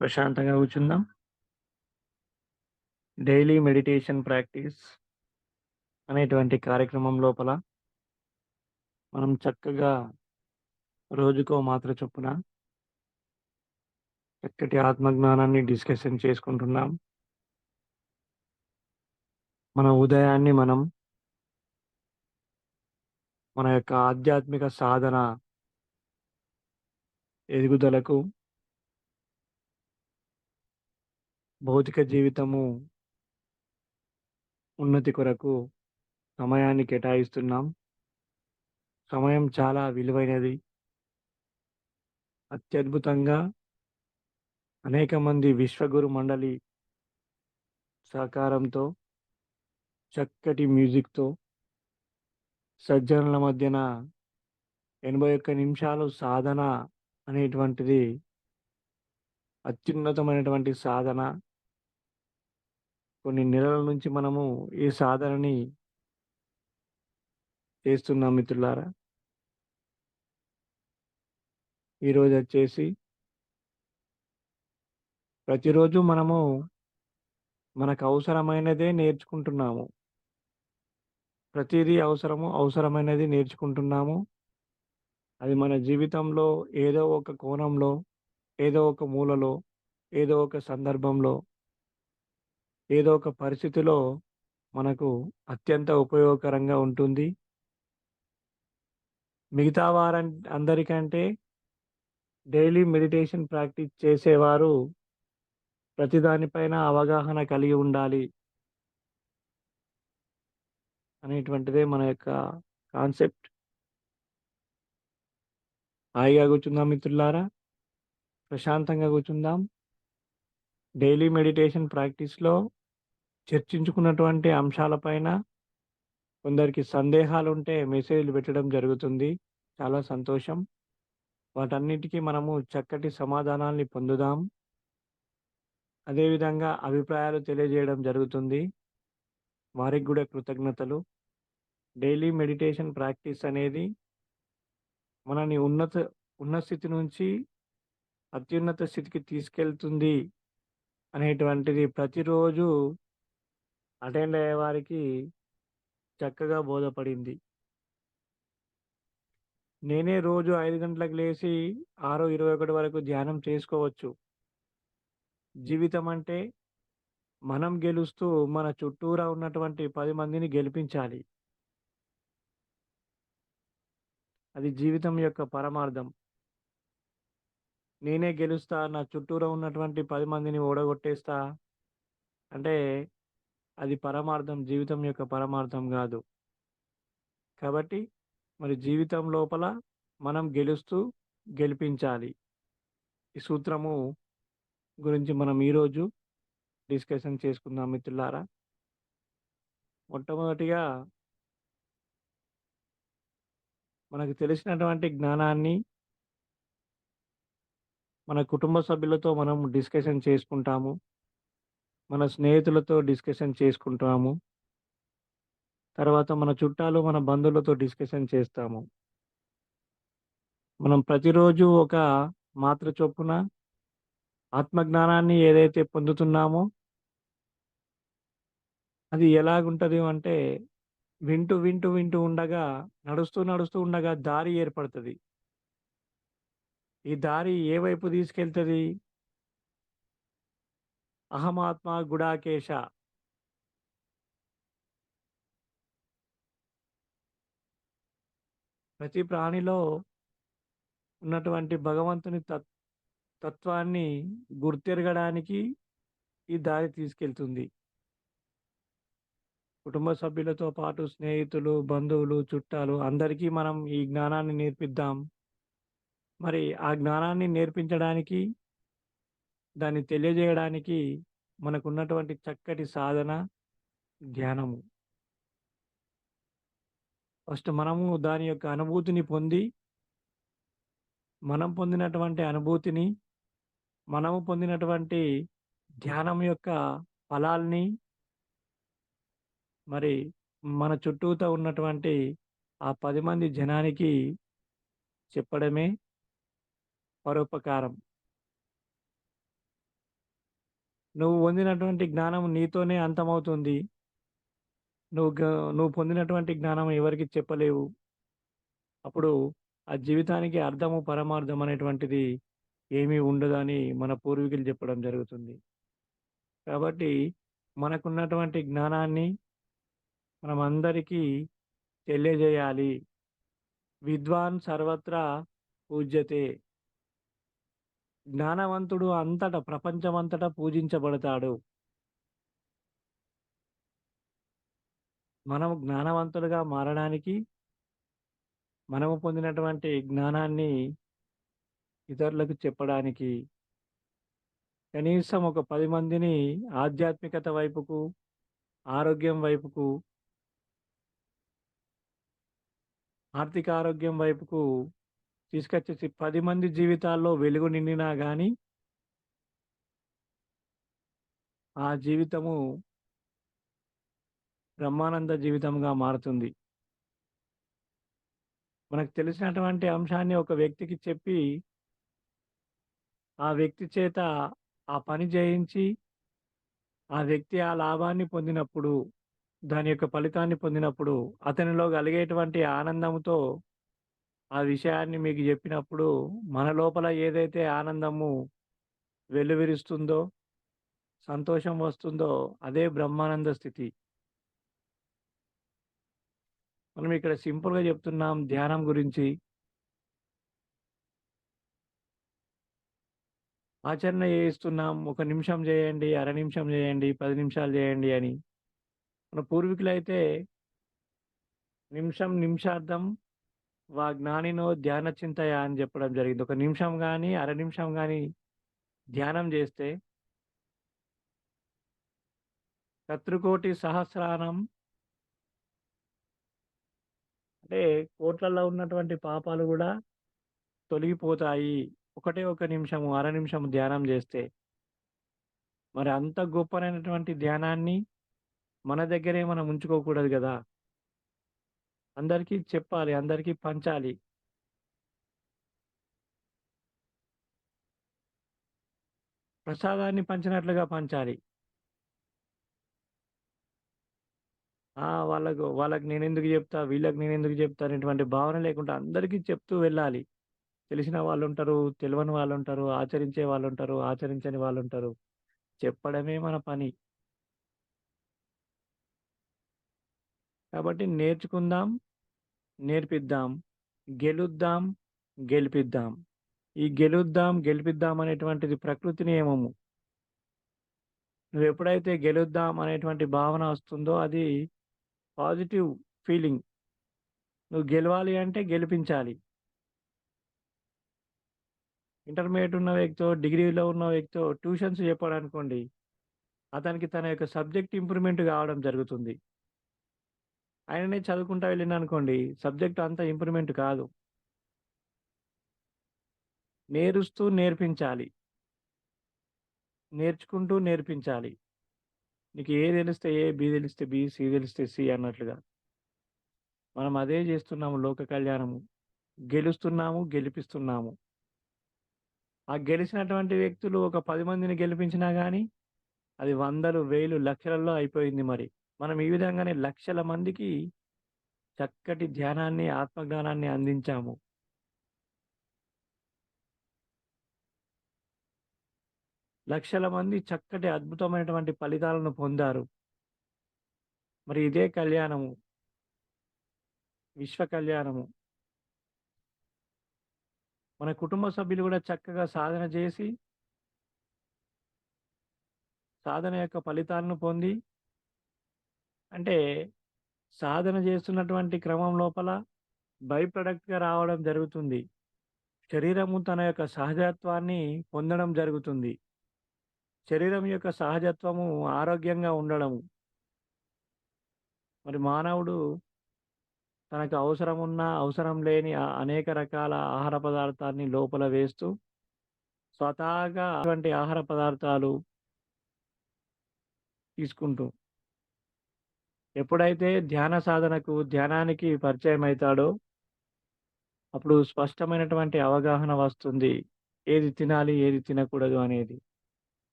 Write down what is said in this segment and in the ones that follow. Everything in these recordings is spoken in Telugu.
ప్రశాంతంగా కూర్చుందాం. డైలీ మెడిటేషన్ ప్రాక్టీస్ అనేటువంటి కార్యక్రమం లోపల మనం చక్కగా రోజుకో మాత్ర చొప్పున చక్కటి ఆత్మజ్ఞానాన్ని డిస్కషన్ చేసుకుంటున్నాం. మన ఉదయాన్ని మనం మన యొక్క ఆధ్యాత్మిక సాధన ఎదుగుదలకు భౌతిక జీవితము ఉన్నతి కొరకు సమయాన్ని కేటాయిస్తున్నాం. సమయం చాలా విలువైనది. అత్యద్భుతంగా అనేక మంది విశ్వగురు మండలి సహకారంతో చక్కటి మ్యూజిక్‌తో సజ్జనుల మధ్యన 81 నిమిషాలు సాధన అనేటువంటిది అత్యున్నతమైనటువంటి సాధన. కొన్ని నెలల నుంచి మనము ఈ సాధనని చేస్తున్నాం మిత్రులారా. ఈరోజు వచ్చేసి ప్రతిరోజు మనము మనకు అవసరమైనదే నేర్చుకుంటున్నాము. ప్రతిదీ అవసరము, అవసరమైనది నేర్చుకుంటున్నాము. అది మన జీవితంలో ఏదో ఒక కోణంలో, ఏదో ఒక మూలలో, ఏదో ఒక సందర్భంలో ఏదో ఒక పరిస్థితిలో మనకు అత్యంత ఉపయోగకరంగా ఉంటుంది. మిగతా వారం అందరికంటే డైలీ మెడిటేషన్ ప్రాక్టీస్ చేసేవారు ప్రతి దానిపైన అవగాహన కలిగి ఉండాలి. అనేటువంటిదే మన యొక్క కాన్సెప్ట్. హాయిగా కూర్చుందాం మిత్రులారా. ప్రశాంతంగా కూర్చుందాం. డైలీ మెడిటేషన్ ప్రాక్టీస్‌లో చర్చించుకున్నటువంటి అంశాలపైన కొందరికి సందేహాలుంటే మెసేజ్‌లు పెట్టడం జరుగుతుంది. చాలా సంతోషం. వాటన్నిటికి మనము చక్కటి సమాధానాల్ని పొందుదాం. అదేవిధంగా అభిప్రాయాలు తెలియజేయడం జరుగుతుంది. వారికి కూడా కృతజ్ఞతలు. డైలీ మెడిటేషన్ ప్రాక్టీస్ అనేది మనని ఉన్నత ఉన్న స్థితి నుంచి అత్యున్నత స్థితికి తీసుకెళ్తుంది అనేటువంటిది ప్రతిరోజు అటెండ్ అయ్యే వారికి చక్కగా బోధపడింది. నేనే రోజు ఐదు గంటలకు లేచి ఆరో ఇరవై ఒకటి వరకు ధ్యానం చేసుకోవచ్చు. జీవితం అంటే మనం గెలుస్తూ మన చుట్టూరా ఉన్నటువంటి పది మందిని గెలిపించాలి. అది జీవితం యొక్క పరమార్థం. నేనే గెలుస్తా, నా చుట్టూరా ఉన్నటువంటి పది మందిని ఓడగొట్టేస్తా అంటే అది పరమార్థం. జీవితం యొక్క పరమార్థం కాదు కాబట్టి మరి జీవితం లోపల మనం గెలుస్తూ గెలిపించాలి. ఈ సూత్రము గురించి మనం ఈరోజు డిస్కషన్ చేసుకుందాం మిత్రులారా. మొట్టమొదటిగా మనకు తెలిసినటువంటి జ్ఞానాన్ని మన కుటుంబ సభ్యులతో మనం డిస్కషన్ చేసుకుంటాము. మన స్నేహితులతో డిస్కషన్ చేసుకుంటాము. తర్వాత మన చుట్టాలు, మన బంధువులతో డిస్కషన్ చేస్తాము. మనం ప్రతిరోజు ఒక మాత్ర చొప్పున ఆత్మజ్ఞానాన్ని ఏదైతే పొందుతున్నామో అది ఎలాగుంటది అంటే వింటూ, వింటూ, వింటూ ఉండగా నడుస్తూ, నడుస్తూ ఉండగా దారి ఏర్పడుతుంది ఈ దారి ఏ వైపు తీసుకెళ్తుంది అహమాత్మ గుడాకేశ. ప్రతి ప్రాణిలో ఉన్నటువంటి భగవంతుని తత్ తత్వాన్ని గుర్తెరగడానికి ఈ దారి తీసుకెళ్తుంది. కుటుంబ సభ్యులతో పాటు స్నేహితులు, బంధువులు, చుట్టాలు అందరికీ మనం ఈ జ్ఞానాన్ని నేర్పిద్దాం. మరి ఆ జ్ఞానాన్ని నేర్పించడానికి, దాన్ని తెలియజేయడానికి మనకున్నటువంటి చక్కటి సాధన ధ్యానము. ఫస్ట్ మనము దాని యొక్క అనుభూతిని పొంది మనం పొందినటువంటి అనుభూతిని, మనము పొందినటువంటి ధ్యానం యొక్క ఫలాల్ని మరి మన చుట్టూతో ఉన్నటువంటి ఆ పది మంది జనానికి చెప్పడమే పరోపకారం. నువ్వు పొందినటువంటి జ్ఞానం నీతోనే అంతమవుతుంది. నువ్వు నువ్వు పొందినటువంటి జ్ఞానం ఎవరికీ చెప్పలేవు. అప్పుడు ఆ జీవితానికి అర్థము, పరమార్థం అనేటువంటిది ఏమీ ఉండదని మన పూర్వీకులు చెప్పడం జరుగుతుంది. కాబట్టి మనకున్నటువంటి జ్ఞానాన్ని మనం అందరికీ తెలియజేయాలి. విద్వాన్ సర్వత్రా పూజ్యతే. జ్ఞానవంతుడు అంతట ప్రపంచమంతటా పూజించబడతాడు. మనం జ్ఞానవంతులుగా మారడానికి మనము పొందినటువంటి జ్ఞానాన్ని ఇతరులకు చెప్పడానికి కనీసం ఒక పది మందిని ఆధ్యాత్మికత వైపుకు, ఆరోగ్యం వైపుకు ఆర్థిక ఆరోగ్యం వైపుకు తీసుకొచ్చేసి పది మంది జీవితాల్లో వెలుగు నిండినా కానీ ఆ జీవితము బ్రహ్మానంద జీవితంగా మారుతుంది. మనకు తెలిసినటువంటి అంశాన్ని ఒక వ్యక్తికి చెప్పి ఆ వ్యక్తి చేత ఆ పని చేయించి ఆ వ్యక్తి ఆ లాభాన్ని పొందినప్పుడు, దాని యొక్క ఫలితాన్ని పొందినప్పుడు, అతనిలో కలిగేటువంటి ఆనందంతో ఆ విషయాన్ని మీకు చెప్పినప్పుడు, మన లోపల ఏదైతే ఆనందము వెలువిరుస్తుందో సంతోషం వస్తుందో అదే బ్రహ్మానంద స్థితి. మనం ఇక్కడ సింపుల్‌గా చెప్తున్నాం ధ్యానం గురించి. ఆచరణ చేయిస్తున్నాం. ఒక నిమిషం చేయండి, అర నిమిషం చేయండి, పది నిమిషాలు చేయండి అని. మన పూర్వీకులైతే నిమిషం నిమిషార్థం వా జ్ఞానినో ధ్యాన చింతయ అని చెప్పడం జరిగింది. ఒక నిమిషం కానీ అర నిమిషం కానీ ధ్యానం చేస్తే శత్రుకోటి సహస్రానం అంటే కోట్లలో ఉన్నటువంటి పాపాలు కూడా తొలగిపోతాయి. ఒకటే ఒక నిమిషము, అర నిమిషము ధ్యానం చేస్తే. మరి అంత గొప్పనైనటువంటి ధ్యానాన్ని మన దగ్గరే మనం ఉంచుకోకూడదు కదా అందరికీ చెప్పాలి. అందరికీ పంచాలి. ప్రసాదాన్ని పంచినట్లుగా పంచాలి. వాళ్ళకు వాళ్ళకి నేను ఎందుకు చెప్తా వీళ్ళకి నేను ఎందుకు చెప్తా అనేటువంటి భావన లేకుండా అందరికీ చెప్తూ వెళ్ళాలి. తెలిసిన వాళ్ళు ఉంటారు తెలియని వాళ్ళు ఉంటారు ఆచరించే వాళ్ళు ఉంటారు ఆచరించని వాళ్ళు ఉంటారు చెప్పడమే మన పని. కాబట్టి నేర్చుకుందాం, నేర్పిద్దాం, గెలుద్దాం, గెలిపిద్దాం. ఈ గెలుద్దాం, గెలిపిద్దాం అనేటువంటిది ప్రకృతి నియమము. నువ్వెప్పుడైతే గెలుద్దాం అనేటువంటి భావన వస్తుందో అది పాజిటివ్ ఫీలింగ్. నువ్వు గెలవాలి అంటే గెలిపించాలి. ఇంటర్మీడియట్ ఉన్న వ్యక్తితో డిగ్రీలో ఉన్న వ్యక్తితో ట్యూషన్స్ చెప్పాడనుకోండి. అతనికి తన యొక్క సబ్జెక్ట్ ఇంప్రూవ్‌మెంట్ కావడం జరుగుతుంది. ఆయననే చదువుకుంటా వెళ్ళిండనుకోండి, సబ్జెక్ట్ అంత ఇంప్రూవ్‌మెంట్ కాదు. నేరుస్తూ నేర్పించాలి. నేర్చుకుంటూ నేర్పించాలి. నీకు ఏ తెలిస్తే ఏ, బి తెలిస్తే బి, సి తెలిస్తే సి అన్నట్లుగా. మనం అదే చేస్తున్నాము లోక కళ్యాణము. గెలుస్తున్నాము, గెలిపిస్తున్నాము. ఆ గెలిచినటువంటి వ్యక్తులు ఒక పది మందిని గెలిపించినా కానీ అది వందలు, వేలు, లక్షలలో అయిపోయింది మరి. మనం ఈ విధంగానే లక్షల మందికి చక్కటి ధ్యానాన్ని, ఆత్మజ్ఞానాన్ని అందించాము. లక్షల మంది చక్కటి అద్భుతమైనటువంటి ఫలితాలను పొందారు. మరి ఇదే కళ్యాణము. విశ్వ కళ్యాణము. మన కుటుంబ సభ్యులు కూడా చక్కగా సాధన చేసి సాధన యొక్క ఫలితాలను పొంది అంటే సాధన చేస్తున్నటువంటి క్రమం లోపల బై ప్రొడక్ట్‌గా రావడం జరుగుతుంది. శరీరము తన యొక్క సహజత్వాన్ని పొందడం జరుగుతుంది. శరీరం యొక్క సహజత్వము ఆరోగ్యంగా ఉండడము. మరి మానవుడు తనకు అవసరం ఉన్నా అవసరం లేని అనేక రకాల ఆహార పదార్థాన్ని లోపల వేస్తూ స్వతహాగా అటువంటి ఆహార పదార్థాలు తీసుకుంటూ ఎప్పుడైతే ధ్యాన సాధనకు, ధ్యానానికి పరిచయం అవుతాడో అప్పుడు స్పష్టమైనటువంటి అవగాహన వస్తుంది. ఏది తినాలి, ఏది తినకూడదు అనేది.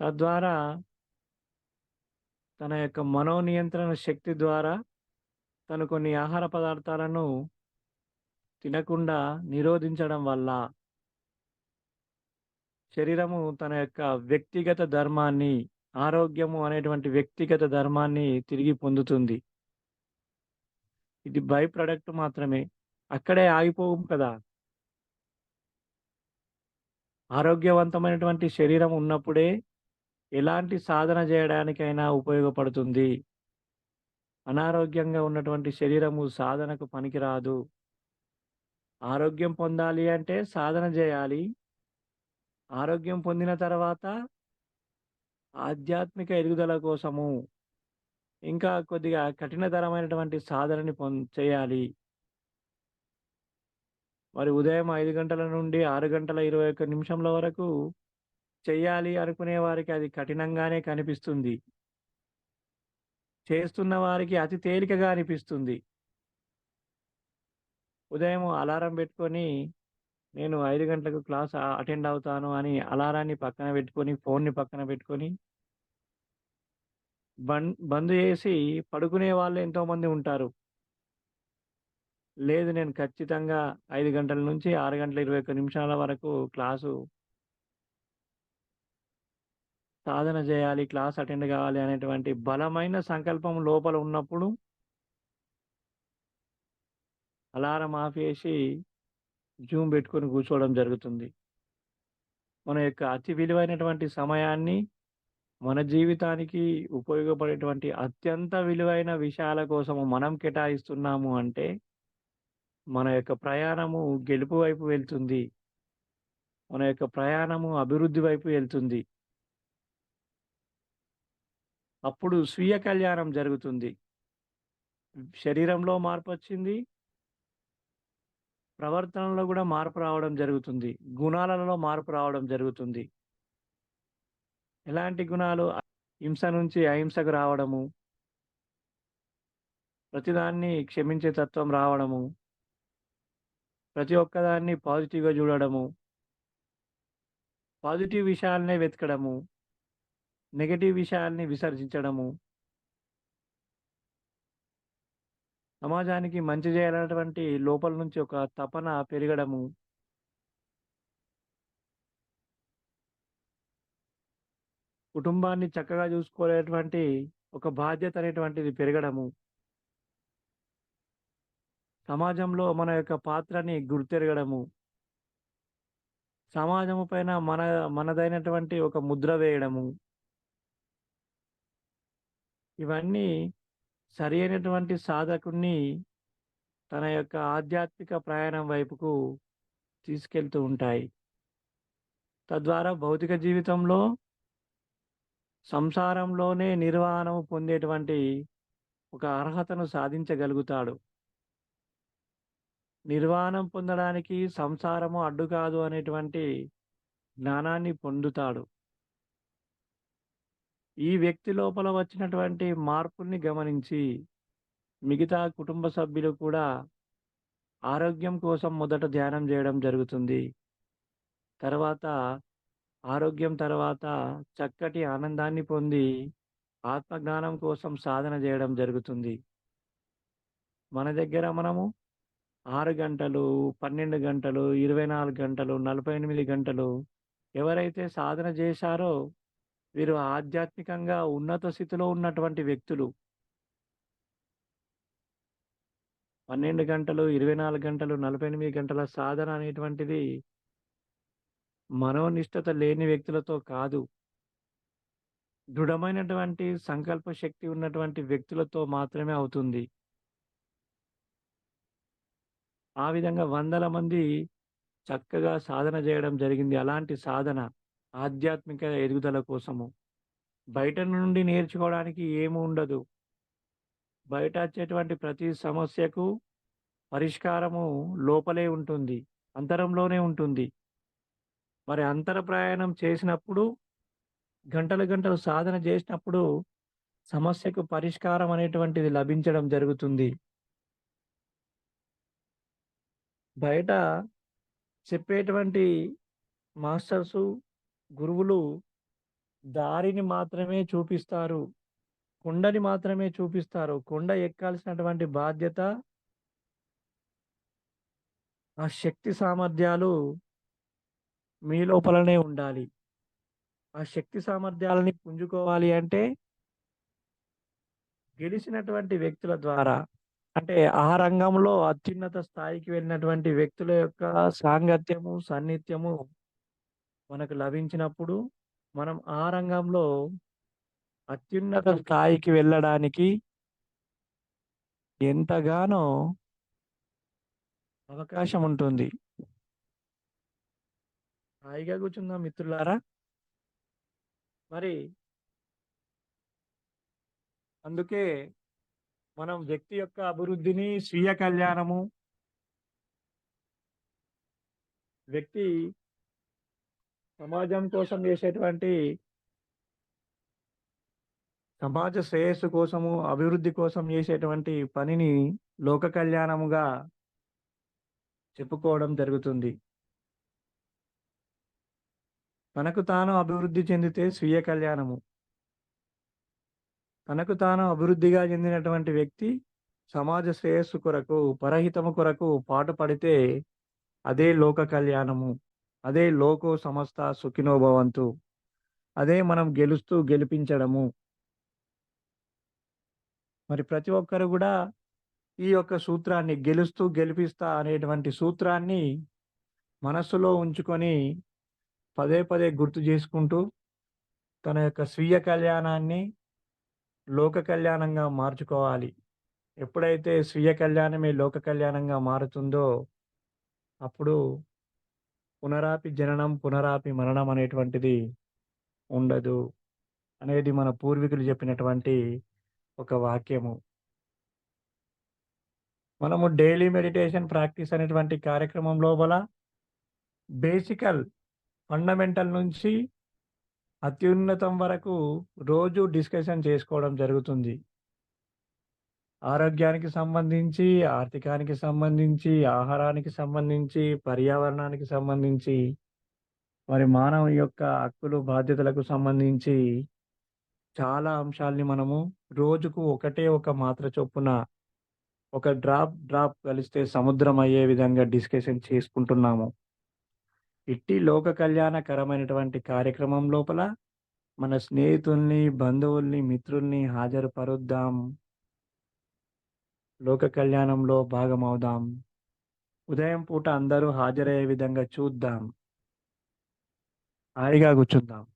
తద్వారా తన యొక్క మనోనియంత్రణ శక్తి ద్వారా తను కొన్ని ఆహార పదార్థాలను తినకుండా నిరోధించడం వల్ల శరీరము తన యొక్క వ్యక్తిగత ధర్మాన్ని ఆరోగ్యము అనేటువంటి వ్యక్తిగత ధర్మాన్ని తిరిగి పొందుతుంది. ఇది బై ప్రొడక్ట్ మాత్రమే. అక్కడే ఆగిపోవు కదా. ఆరోగ్యవంతమైనటువంటి శరీరం ఉన్నప్పుడే ఎలాంటి సాధన చేయడానికైనా ఉపయోగపడుతుంది. అనారోగ్యంగా ఉన్నటువంటి శరీరము సాధనకు పనికిరాదు. ఆరోగ్యం పొందాలి అంటే సాధన చేయాలి. ఆరోగ్యం పొందిన తర్వాత ఆధ్యాత్మిక ఎదుగుదల కోసము ఇంకా కొద్దిగా కఠినతరమైనటువంటి సాధనని పొం చేయాలి. మరి ఉదయం ఐదు గంటల నుండి ఆరు గంటల ఇరవై ఒక్క నిమిషంల వరకు చేయాలి అనుకునే వారికి అది కఠినంగానే కనిపిస్తుంది. చేస్తున్న వారికి అతి తేలికగా అనిపిస్తుంది. ఉదయం అలారం పెట్టుకొని నేను ఐదు గంటలకు క్లాస్ అటెండ్ అవుతాను అని అలారాన్ని పక్కన పెట్టుకొని ఫోన్ని పక్కన పెట్టుకొని బం బంద్ చేసి పడుకునే వాళ్ళు ఎంతోమంది ఉంటారు. లేదు నేను ఖచ్చితంగా ఐదు గంటల నుంచి ఆరు గంటల ఇరవై ఒక్క నిమిషాల వరకు క్లాసు సాధన చేయాలి క్లాస్ అటెండ్ కావాలి అనేటువంటి బలమైన సంకల్పం లోపల ఉన్నప్పుడు అలారం ఆఫ్ చేసి జూమ్ పెట్టుకొని కూర్చోవడం జరుగుతుంది. మన యొక్క అతి విలువైనటువంటి సమయాన్ని మన జీవితానికి ఉపయోగపడేటువంటి అత్యంత విలువైన విషయాల కోసము మనం కేటాయిస్తున్నాము అంటే మన యొక్క ప్రయాణము గెలుపు వైపు వెళ్తుంది. మన యొక్క ప్రయాణము అభివృద్ధి వైపు వెళ్తుంది. అప్పుడు స్వీయ కళ్యాణం జరుగుతుంది. శరీరంలో మార్పు వచ్చింది ప్రవర్తనలో కూడా మార్పు రావడం జరుగుతుంది. గుణాలలో మార్పు రావడం జరుగుతుంది. ఎలాంటి గుణాలు? హింస నుంచి అహింసకు రావడము. ప్రతిదాన్ని క్షమించే తత్వం రావడము. ప్రతి ఒక్కదాన్ని పాజిటివ్గా చూడడము. పాజిటివ్ విషయాలనే వెతకడము. నెగటివ్ విషయాల్ని విసర్జించడము. సమాజానికి మంచి చేయాలన్నటువంటి లోపల నుంచి ఒక తపన పెరగడము. కుటుంబాన్ని చక్కగా చూసుకోలేటువంటి ఒక బాధ్యత అనేటువంటిది పెరగడము. సమాజంలో మన యొక్క పాత్రని గుర్తెరగడము. సమాజము పైన మన మనదైనటువంటి ఒక ముద్ర వేయడము. ఇవన్నీ సరి అయినటువంటి సాధకుణ్ణి తన యొక్క ఆధ్యాత్మిక ప్రయాణం వైపుకు తీసుకెళ్తూ ఉంటాయి. తద్వారా భౌతిక జీవితంలో సంసారంలోనే నిర్వహణము పొందేటువంటి ఒక అర్హతను సాధించగలుగుతాడు. నిర్వాణం పొందడానికి సంసారము అడ్డు కాదు అనేటువంటి జ్ఞానాన్ని పొందుతాడు. ఈ వ్యక్తి లోపల వచ్చినటువంటి మార్పుల్ని గమనించి మిగతా కుటుంబ సభ్యులు కూడా ఆరోగ్యం కోసం మొదట ధ్యానం చేయడం జరుగుతుంది. తర్వాత ఆరోగ్యం తర్వాత చక్కటి ఆనందాన్ని పొంది ఆత్మజ్ఞానం కోసం సాధన చేయడం జరుగుతుంది. మన దగ్గర మనము ఆరు గంటలు పన్నెండు గంటలు ఇరవై నాలుగు గంటలు నలభై ఎనిమిది గంటలు ఎవరైతే సాధన చేశారో వీరు ఆధ్యాత్మికంగా ఉన్నత స్థితిలో ఉన్నటువంటి వ్యక్తులు. పన్నెండు గంటలు ఇరవై నాలుగు గంటలు నలభై ఎనిమిది గంటల సాధన అనేటువంటిది మనోనిష్టత లేని వ్యక్తులతో కాదు. దృఢమైనటువంటి సంకల్ప శక్తి ఉన్నటువంటి వ్యక్తులతో మాత్రమే అవుతుంది. ఆ విధంగా వందల మంది చక్కగా సాధన చేయడం జరిగింది. అలాంటి సాధన ఆధ్యాత్మిక ఎదుగుదల కోసము. బయట నుండి నేర్చుకోవడానికి ఏమి ఉండదు. బయట వచ్చేటువంటి ప్రతి సమస్యకు పరిష్కారము లోపలే ఉంటుంది. అంతరంలోనే ఉంటుంది. మరి అంతర ప్రయాణం చేసినప్పుడు గంటలు గంటలు సాధన చేసినప్పుడు సమస్యకు పరిష్కారం అనేటువంటిది లభించడం జరుగుతుంది. బయట చెప్పేటువంటి మాస్టర్సు గురువులు దారిని మాత్రమే చూపిస్తారు. కొండని మాత్రమే చూపిస్తారు. కొండ ఎక్కాల్సినటువంటి బాధ్యత ఆ శక్తి సామర్థ్యాలు మీ లోపలనే ఉండాలి. ఆ శక్తి సామర్థ్యాలని పుంజుకోవాలి అంటే గెలిచినటువంటి వ్యక్తుల ద్వారా అంటే ఆ రంగంలో అత్యున్నత స్థాయికి వెళ్ళినటువంటి వ్యక్తుల యొక్క సాంగత్యము, సాన్నిధ్యము మనకు లభించినప్పుడు మనం ఆ రంగంలో అత్యున్నత స్థాయికి వెళ్ళడానికి ఎంతగానో అవకాశం ఉంటుంది. హాయిగా కూర్చుందాం మిత్రులారా. మరి అందుకే మనం వ్యక్తి యొక్క అభివృద్ధిని, స్వీయ కళ్యాణము వ్యక్తి సమాజం కోసం చేసేటువంటి సమాజ శ్రేయస్సు కోసము, అభివృద్ధి కోసం చేసేటువంటి పనిని లోక కళ్యాణముగా చెప్పుకోవడం జరుగుతుంది. తనకు తాను అభివృద్ధి చెందితే స్వీయ కళ్యాణము. తనకు తాను అభివృద్ధిగా చెందినటువంటి వ్యక్తి సమాజ శ్రేయస్సు కొరకు, పరహితము కొరకు పాటుపడితే అదే లోక కళ్యాణము. అదే లోకో సమస్త సుఖినోభవంతు అదే మనం గెలుస్తూ గెలిపించడము. మరి ప్రతి ఒక్కరు కూడా ఈ యొక్క సూత్రాన్ని గెలుస్తూ గెలిపిస్తా అనేటువంటి సూత్రాన్ని మనస్సులో ఉంచుకొని పదే పదే గుర్తు చేసుకుంటూ తన యొక్క స్వీయ కళ్యాణాన్ని లోక కళ్యాణంగా మార్చుకోవాలి. ఎప్పుడైతే స్వీయ కళ్యాణమే లోక కళ్యాణంగా మారుతుందో అప్పుడు పునరాపి జననం, పునరాపి మరణం అనేటువంటిది ఉండదు. అనేది మన పూర్వీకులు చెప్పినటువంటి ఒక వాక్యము. మనము డైలీ మెడిటేషన్ ప్రాక్టీస్ అనేటువంటి కార్యక్రమం లోపల బేసికల్ ఫండమెంటల్ నుంచి అత్యున్నతం వరకు రోజు డిస్కషన్ చేసుకోవడం జరుగుతుంది. ఆరోగ్యానికి సంబంధించి, ఆర్థికానికి సంబంధించి, ఆహారానికి సంబంధించి, పర్యావరణానికి సంబంధించి, మరి మానవ యొక్క హక్కులు, బాధ్యతలకు సంబంధించి చాలా అంశాల్ని మనము రోజుకు ఒకటే ఒక మాత్ర చొప్పున ఒక డ్రాప్, డ్రాప్ కలిస్తే సముద్రం అయ్యే విధంగా డిస్కషన్ చేసుకుంటున్నాము. ఇట్టి లోక కళ్యాణకరమైనటువంటి కార్యక్రమం లోపల మన స్నేహితుల్ని, బంధువుల్ని, మిత్రుల్ని హాజరుపరుద్దాం. లోక కళ్యాణంలో భాగమవుదాం. ఉదయం పూట అందరూ హాజరయ్యే విధంగా చూద్దాం. హాయిగా కూర్చుందాం.